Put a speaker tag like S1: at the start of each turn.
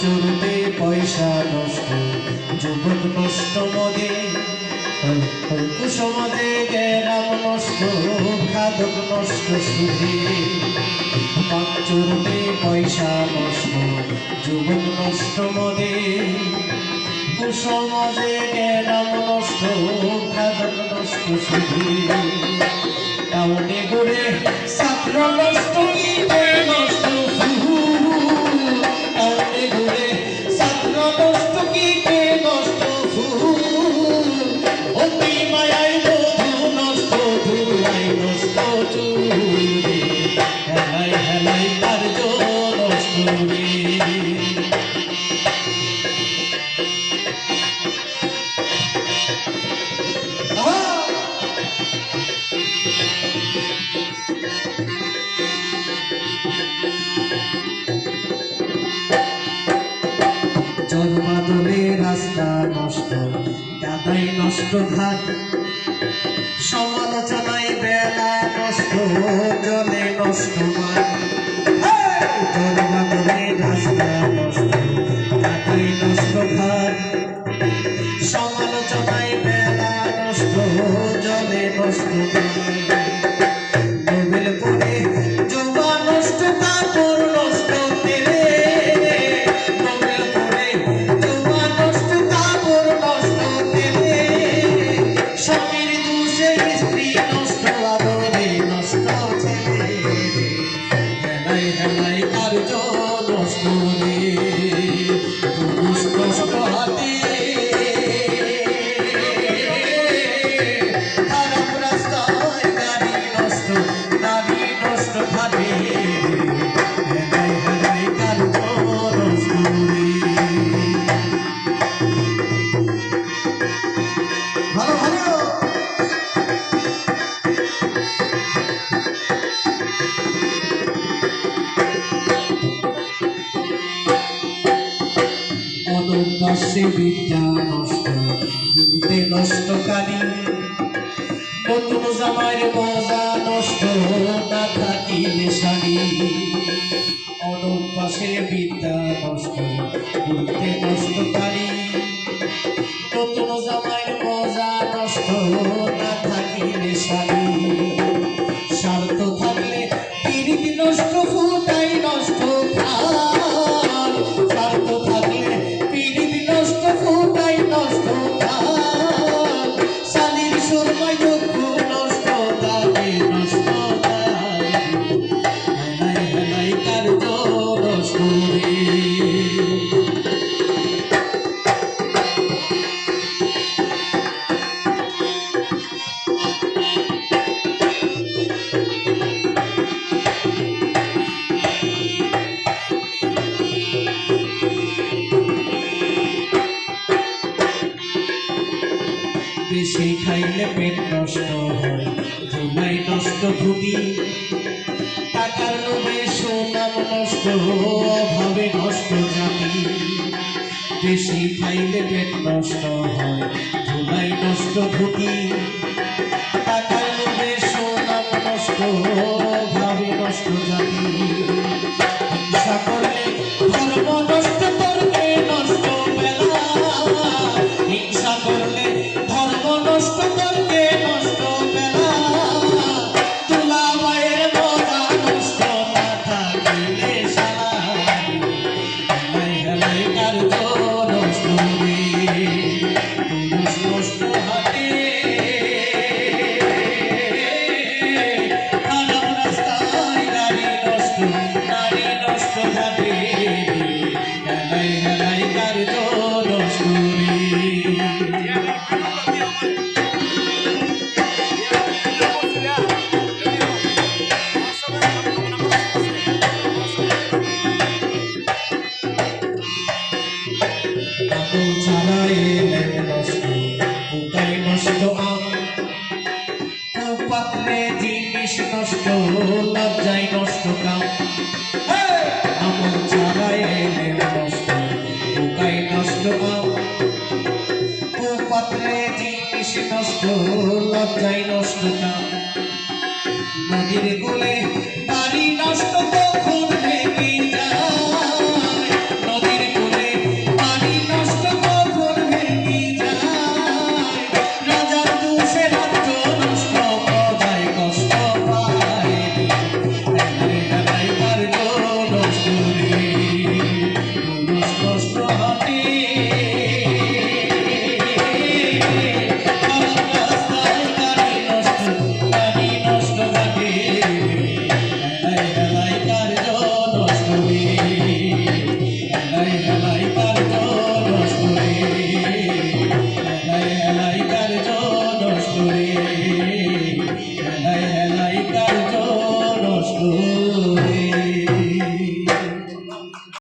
S1: চুরতে পয়সা নষ্ট, যুবক নষ্ট মদে কুসমাজে গেরাম নষ্ট, খাদক নষ্ট সুধে চুরতে পয়সা নষ্ট, যুবক নষ্ট মদে কুসমাজে গেরাম নষ্ট, খাদক নষ্ট সুধে টাউনে ঘুরে ছাত্র নষ্ট নষ্ট জন্মাদলে রাস্তা নষ্ট দাদাই নষ্ট ঘাট। সমালোচনায় বেলা নষ্ট জলে নষ্ট মাঠ জন্মাদলে রাস্তা নষ্ট ঘাট সমালোচনায় বেলা নষ্ট জলে নষ্ট নোবেল পড়ে জবা নষ্ট কাপড় নষ্ট তেলে নোবেল পড়ে জবা নষ্ট কাপড় নষ্ট তেলে স্বামীর দোষে স্ত্রী অনভ্যাসে বিদ্যা নষ্ট বুদ্ধে নষ্টকারী নতুন জামাইয়ের মজা নষ্ট, না থাকিলে শাড়ি। অনভ্যাসে বিদ্যা নষ্ট বুদ্ধে নষ্টকারী নতুন জামাইয়ের মজা নষ্ট, না থাকিলে শাড়ি। স্বার্থ থাকলে পিরিত নষ্ট খাইলে পেট নষ্ট হয় ধুলাই নষ্ট ভুগি। টাকার লোভে সুনাম নষ্ট অভাবে নষ্ট জাতি। বেশি খাইলে পেট নষ্ট হয় ধুলাই নষ্ট ভুগি। টাকার লোভে সুনাম নষ্ট ছাড়া নষ্ট নষ্ট পাত্রে জিনিস নষ্ট লজ্জাই নষ্ট কাম আমল ছাড়া এলেন নষ্ট নষ্ট পাত্রে কাম কখন